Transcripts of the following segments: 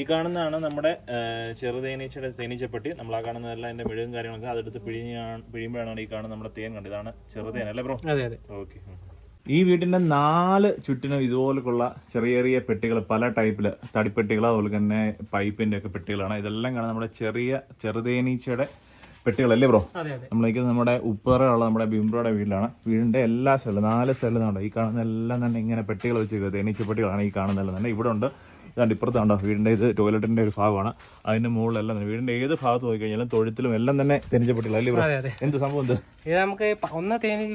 ഈ കാണുന്നതാണ് നമ്മുടെ ചെറു ചെറുതേനീച്ചയുടെ തേനീച്ചപ്പെട്ടി നമ്മൾ ആ കാണുന്നതെല്ലാം അതിന്റെ മെഴുകും കാര്യങ്ങളൊക്കെ അതെടുത്ത് പിഴിഞ്ഞാണ് പിഴിയുമ്പോഴാണ് ഈ കാണുന്ന നമ്മുടെ തേൻ കണ്ടത്. ഇതാണ് ചെറുതേൻ അല്ലേ ബ്രോ? അതെ അതെ. ഓക്കെ. ഈ വീടിന്റെ നാല് ചുറ്റിനും ഇതുപോലുള്ള ചെറിയ ചെറിയ പെട്ടികൾ പല ടൈപ്പിൽ തടിപ്പെട്ടികൾ അതുപോലെ തന്നെ പൈപ്പിന്റെ ഒക്കെ പെട്ടികളാണ്. ഇതെല്ലാം കാണാൻ നമ്മുടെ ചെറിയ ചെറുതേനീച്ചയുടെ പെട്ടികളല്ലേ ബ്രോ? അതെ അതെ. നമ്മൾ നിൽക്കുന്നത് നമ്മുടെ ഉപ്പറയുള്ള നമ്മുടെ ബിംബ്രോയുടെ വീട്ടിലാണ്. വീടിന്റെ എല്ലാ സ്ഥലവും നാല് സ്ഥലം ഈ കാണുന്ന എല്ലാം തന്നെ ഇങ്ങനെ പെട്ടികൾ വെച്ചിരിക്കുന്നത്. തേനീച്ച പെട്ടികളാണ് ഈ കാണുന്നതെല്ലാം തന്നെ. ഇവിടെ ഉണ്ട്. ഇതാണ്ട് ഇപ്പുറത്ത് കണ്ടോ വീടിന്റെ ഇത് ടോയ്ലറ്റിന്റെ ഒരു ഭാഗമാണ്. അതിന്റെ മുകളിലെല്ലാം തന്നെ വീടിന്റെ ഏത് ഭാഗത്ത് പോയി കഴിഞ്ഞാലും തൊഴുത്തിലും എല്ലാം തന്നെ തേനീച്ചപ്പെട്ടില്ല അല്ലേ എന്ത് സംഭവം എന്ത് ഇത് നമുക്ക് ഒന്ന് തേനി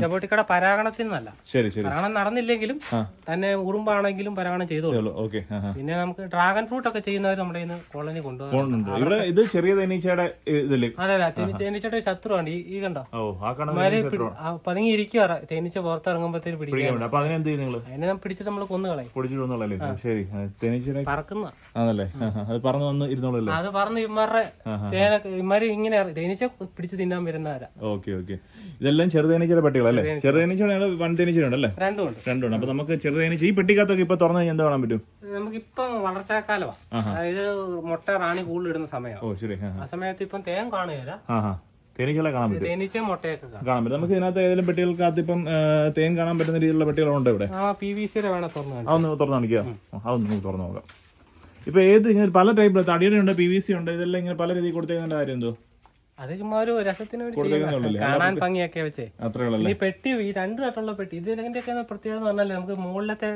ചപ്പോട്ടിക്കട പരാഗണത്തിൽ നിന്നല്ല. ശരി ശരി. പരാഗണം നടന്നില്ലെങ്കിലും തന്നെ ഉറുമ്പാണെങ്കിലും പരാഗണം ചെയ്തോളൂ ഓക്കെ പിന്നെ നമുക്ക് ഡ്രാഗൺ ഫ്രൂട്ട് ഒക്കെ ചെയ്യുന്നവർ നമ്മുടെ ഇന്ന് കോളനി കൊണ്ടുപോകുന്നുണ്ട് ഇവിടെ ഇത് ചെറിയ തേനീച്ചയുടെ ഇതിൽ അതെ അതെ. തേനി തേനീച്ചയുടെ ശത്രുവാണ്. ഈ കണ്ടോ? പതുങ്ങിയിരിക്കുക തേനീച്ച പുറത്തിറങ്ങുമ്പോഴത്തേക്ക് നിങ്ങൾ? അതിനെ പിടിച്ചിട്ട് നമ്മൾ കൊന്നു കളയും. ശരി. തേനീച്ചയുടെ പറക്കുന്ന. ആണല്ലേ. അത് പറന്ന് വന്ന് ഇരുന്നോളല്ലേ അത് പറന്ന് ഇവന്മാരുടെ തേന ഇവന്മാര് ഇങ്ങനെ തേനീച്ച പിടിച്ച് തിന്നാൻ വരുന്നവരാ. Okay okay. ഇതെല്ലാം ചെറുതേനീച്ചയുടെ പെട്ടികളല്ലേ? ചെറുതേനീച്ചയുടെ വൺ തേനീച്ചയുണ്ടല്ലേ രണ്ടുമുണ്ട്. രണ്ടുണ്ട് അപ്പൊ നമുക്ക് ചെറുതേനീച്ച ഈ പെട്ടിക്കകത്തൊക്കെ ഇപ്പൊ തുറന്നു കഴിഞ്ഞാൽ എന്താ കാണാൻ പറ്റും? നമുക്ക് ഇപ്പൊ വളർച്ചാക്കാലമാണ് അതായത് മുട്ട റാണി കൂടുതലിടുന്ന സമയം ഓ ശരി. ആ സമയത്ത് ഇപ്പം തേൻ കാണുകയില്ല. തേനീച്ചകളെ കാണാൻ പറ്റും. തേനീച്ച മുട്ടയൊക്കെ കാണും. കാണാൻ പറ്റും. നമുക്ക് ഇതിനകത്ത് ഏതെങ്കിലും പെട്ടികൾക്കകത്ത് ഇപ്പം തേൻ കാണാൻ പറ്റുന്ന രീതിയിലുള്ള പെട്ടികളുണ്ട് ഇവിടെ? ആ പി വി സിയുടെ വേണം തുറന്നു കാണിക്കാൻ. അതൊന്ന് തുറന്നു കാണിക്കുക അതൊന്ന് നമുക്ക് തുറന്നു നോക്കാം. ഇപ്പൊ ഏത് ഇങ്ങനെ പല ടൈപ്പ് തടിയുടെ ഉണ്ട് പി വി സി ഉണ്ട് ഇതെല്ലാം ഇങ്ങനെ പല രീതിയിൽ കൊടുത്തേക്കുന്ന കാര്യം എന്തോ അത് ചുമ്മാ ഒരു രസത്തിന് വേണ്ടി കാണാൻ ഭംഗിയൊക്കെ വെച്ചേ. ഈ പെട്ടി ഈ രണ്ട് തട്ടുള്ള പെട്ടി ഇതിന്റെ ഒക്കെ പ്രത്യേകത എന്ന് പറഞ്ഞാൽ നമുക്ക് മുകളിലത്തെ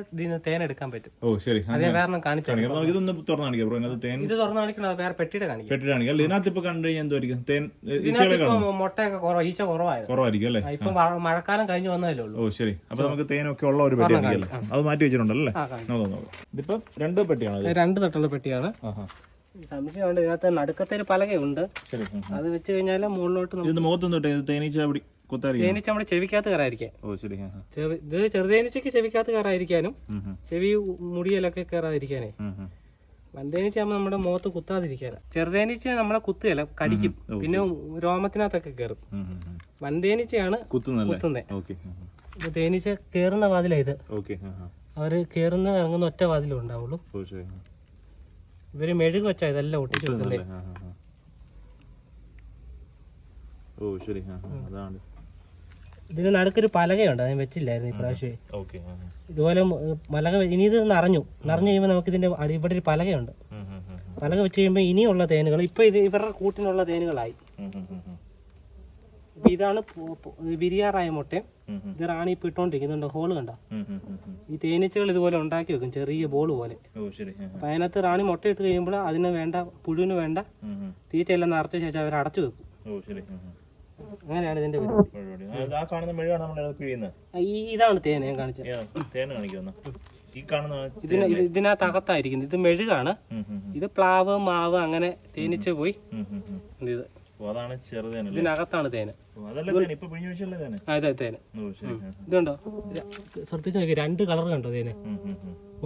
തേൻ എടുക്കാൻ പറ്റും. ഓ ശരി. അതേ വേറെ കാണിച്ചു കാണിക്കാം. ഇതൊന്ന് തുറന്നു കാണിക്കാം ബ്രോ. ഇതിനകത്ത് തേൻ ഇത് തുറന്നു കാണിക്കണം അത് വേറെ പെട്ടിയുടെ കാണിക്കും. ഇതിനകത്ത് ഇപ്പൊ കണ്ടു കഴിഞ്ഞാൽ എന്തായിരിക്കും? തേൻ മുട്ടയൊക്കെ കുറവ് ഈച്ച കുറവായത്. കുറവായിരിക്കും അല്ലേ? ഇപ്പൊ മഴക്കാലം കഴിഞ്ഞു വന്നതല്ലേ ഉള്ളൂ. ഓ ശരി. അപ്പൊ നമുക്ക് തേനൊക്കെ ഉള്ള ഒരു പെട്ടി അത് മാറ്റി വെച്ചിട്ടുണ്ടല്ലേ ഇതിപ്പോ രണ്ട് പെട്ടിയാണ് ഇത്? ഇത് രണ്ട് തട്ടുള്ള പെട്ടിയാണ്. സംശയമുണ്ട്. ഇതിനകത്ത് നടുക്കത്തെ ഒരു പലകയുണ്ട്. അത് വെച്ച് കഴിഞ്ഞാൽ മുകളിലോട്ട് നമുക്ക് മുഖത്തൊന്നും തേനീച്ച അവിടെ തേനീച്ച നമ്മുടെ ചെവിക്കകത്ത് കയറായിരിക്കാം ഇത് ചെറുതേനീച്ചക്ക് ചെവിക്കകത്ത് ഉം, ചെവി മുടിയിലൊക്കെ കയറാതിരിക്കാനേ. വൻതേനീച്ച ആകുമ്പോൾ നമ്മുടെ മുഖത്ത് കുത്താതിരിക്കാൻ ചെറുതേനീച്ച നമ്മളെ കുത്തുകയല്ല കടിക്കും. പിന്നെ രോമത്തിനകത്തൊക്കെ കയറും. വൻതേനീച്ചയാണ് കുത്തുന്നത് കുത്തുന്നേ. തേനീച്ച കയറുന്ന വാതിലാണ് ഇത്. അവർ കയറുന്ന ഇറങ്ങുന്ന ഒറ്റ വാതിലും ഉണ്ടാവുള്ളൂ. ഇവർ മെഴുക് വെച്ചാ ഇതെല്ലാം ഒട്ടിച്ചു വെക്കുന്നത്. ഓ ശരി. അതാണ്. ഇതിന് നടുക്കൊരു പലകയുണ്ട് അതിന് വെച്ചില്ലായിരുന്നു ആ. ഇതുപോലെ മലക ഇനി ഇത് നിറഞ്ഞു. നിറഞ്ഞു കഴിയുമ്പോൾ നമുക്ക് ഇതിന്റെ അടി ഇവിടെ ഒരു പലകയുണ്ട്. പലക വെച്ച് കഴിയുമ്പോൾ ഇനിയുള്ള തേനുകൾ ഇപ്പൊ ഇത് ഇവരുടെ കൂട്ടിനുള്ള തേനുകളായി. ഇതാണ് വിരിയാറായ മുട്ടയും. ഇത് റാണി ഇപ്പൊ ഇട്ടോണ്ടിരിക്കുന്നുണ്ട്. ഹോൾ കണ്ട. ഈ തേനീച്ചകൾ ഇതുപോലെ ഉണ്ടാക്കി വെക്കും. ചെറിയ ബോൾ പോലെ. അപ്പൊ അതിനകത്ത് റാണി മുട്ട ഇട്ട് കഴിയുമ്പോൾ അതിന് വേണ്ട പുഴുവിന് വേണ്ട തീറ്റ എല്ലാം തീറ്റയെല്ലാം നിറച്ച ശേഷം അവർ അടച്ചു വെക്കും. അങ്ങനെയാണ് ഇതിന്റെ ഈ ഇതാണ് തേൻ ഞാൻ കാണിച്ചത്. ഇതിന് ഇത് ഇതിനകത്ത് അകത്തായിരിക്കുന്നത് ഇത് മെഴുകാണ്. ഇത് പ്ലാവ് മാവ് അങ്ങനെ തേനീച്ച പോയി. ഇത്. അതാണ് ഇതിനകത്താണ് തേന അതെ തേന. ഇതുണ്ടോ? ശ്രദ്ധിച്ചു നോക്കി രണ്ട് കളർ കണ്ടോ തേന്.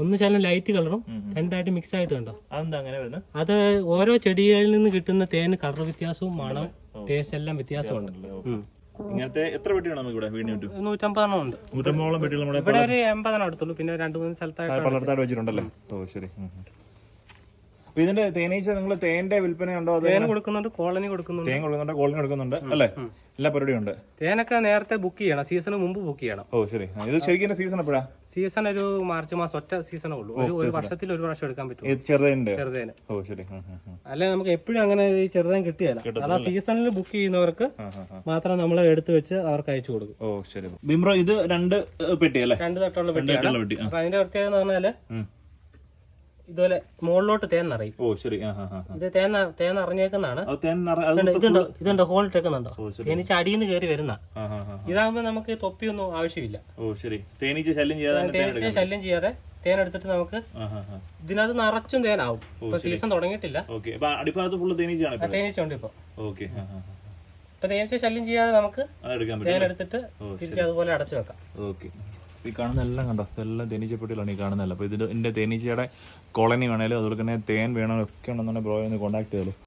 ഒന്ന് ശകലം ലൈറ്റ് കളറും രണ്ടായിട്ട് മിക്സ് ആയിട്ട് കണ്ടോ? അതെന്താ അങ്ങനെ അത് ഓരോ ചെടികളിൽ നിന്ന് കിട്ടുന്ന തേന് കളർ വ്യത്യാസവും മണം ടേസ്റ്റ് എല്ലാം വ്യത്യാസമുണ്ട്. ഇങ്ങനത്തെ എത്ര വെട്ടിയാണ് നമുക്ക് ഇവിടെ വീടിന് ചുറ്റും? നൂറ്റമ്പതെണ്ണം ഉണ്ട്. ഇവിടെ ഒരു എൺപതെണ്ണം എടുത്തുള്ളൂ പിന്നെ രണ്ടു മൂന്ന് സ്ഥലത്തായിട്ട് വെച്ചിട്ടുണ്ടല്ലേ? ഓ ശരി. ഇതിന്റെ തേനീച്ച നിങ്ങൾ തേന്റെ വിൽപ്പന ഉണ്ടോ തേൻ കൊടുക്കുന്നുണ്ട് കോളനി കൊടുക്കുന്നുണ്ട്. തേൻ കൊടുക്കുന്നുണ്ട് കോളനി കൊടുക്കുന്നുണ്ട് അല്ലേ? എല്ലാ പരിപാടിയും ഉണ്ട്. തേനൊക്കെ നേരത്തെ ബുക്ക് ചെയ്യണം സീസണ് മുമ്പ് ബുക്ക് ചെയ്യണം. ഓ ശരി. ഇത് ശരിക്കും സീസൺ എപ്പോഴാ? സീസൺ ഒരു മാർച്ച് മാസം ഒറ്റ സീസണേ ഉള്ളൂ. ഒരു ഒരു വർഷത്തിൽ ഒരു പ്രാവശ്യം എടുക്കാൻ പറ്റും ചെറുതേന്റെ ചെറുതേന്. ഓ ശരി. അല്ലെ നമുക്ക് എപ്പോഴും അങ്ങനെ ഈ ചെറുതേൻ കിട്ടിയല്ല. അതാ സീസണിൽ ബുക്ക് ചെയ്യുന്നവർക്ക്. മാത്രം നമ്മൾ എടുത്തു വെച്ച് അവർക്ക് അയച്ചു കൊടുക്കും. ഓ ശരി. ബിംബ്രോ ഇത് രണ്ട് പെട്ടി അല്ലേ? രണ്ട് തട്ടുള്ള പെട്ടി അതിന്റെ പ്രത്യേകത എന്ന് പറഞ്ഞാൽ. ഇതുപോലെ മുകളിലോട്ട് തേൻ നിറയും. ഓ ശരി. ഇത് തേൻ തേൻ നിറഞ്ഞേക്കുന്നതാണ്. ഇതുണ്ട്, ഇതുണ്ടോ ഹോൾ ഇട്ടേക്കുന്നുണ്ടോ. തേനീച്ച അടിയിൽ നിന്ന് കയറി വരുന്ന. ഇതാകുമ്പോ നമുക്ക് തൊപ്പിയൊന്നും ആവശ്യമില്ല. ഓ ശരി. തേനീച്ച ശല്യം ചെയ്യാതെ തേനീച്ച ശല്യം ചെയ്യാതെ തേൻ എടുത്തിട്ട് നമുക്ക് ഇതിനകത്ത് നിറച്ചും തേനാവും. ഇപ്പൊ സീസൺ തുടങ്ങിയിട്ടില്ല. അടിഭാഗത്ത് ഫുള്ള് തേനീച്ചയാണ് തേനീച്ച ഉണ്ട് ഇപ്പൊ. ഓക്കെ. ഇപ്പൊ തേനീച്ച ശല്യം ചെയ്യാതെ നമുക്ക് തേൻ എടുത്തിട്ട് തിരിച്ച് അതുപോലെ അടച്ചു വെക്കാം. ഓക്കെ. ഈ കാണുന്ന എല്ലാം കണ്ടോ? എല്ലാം തേനീച്ചപ്പെട്ടിയിലാണ് ഈ കാണുന്നതല്ല. അപ്പോൾ ഇത് ഇതിന്റെ തേനീച്ചയുടെ കോളനി വേണേലും അതുപോലെ തന്നെ തേൻ വേണോ ഒക്കെ ഉണ്ടെന്നുണ്ടെങ്കിൽ ബ്രോയെ ഒന്ന് കോൺടാക്ട് ചെയ്തോളൂ.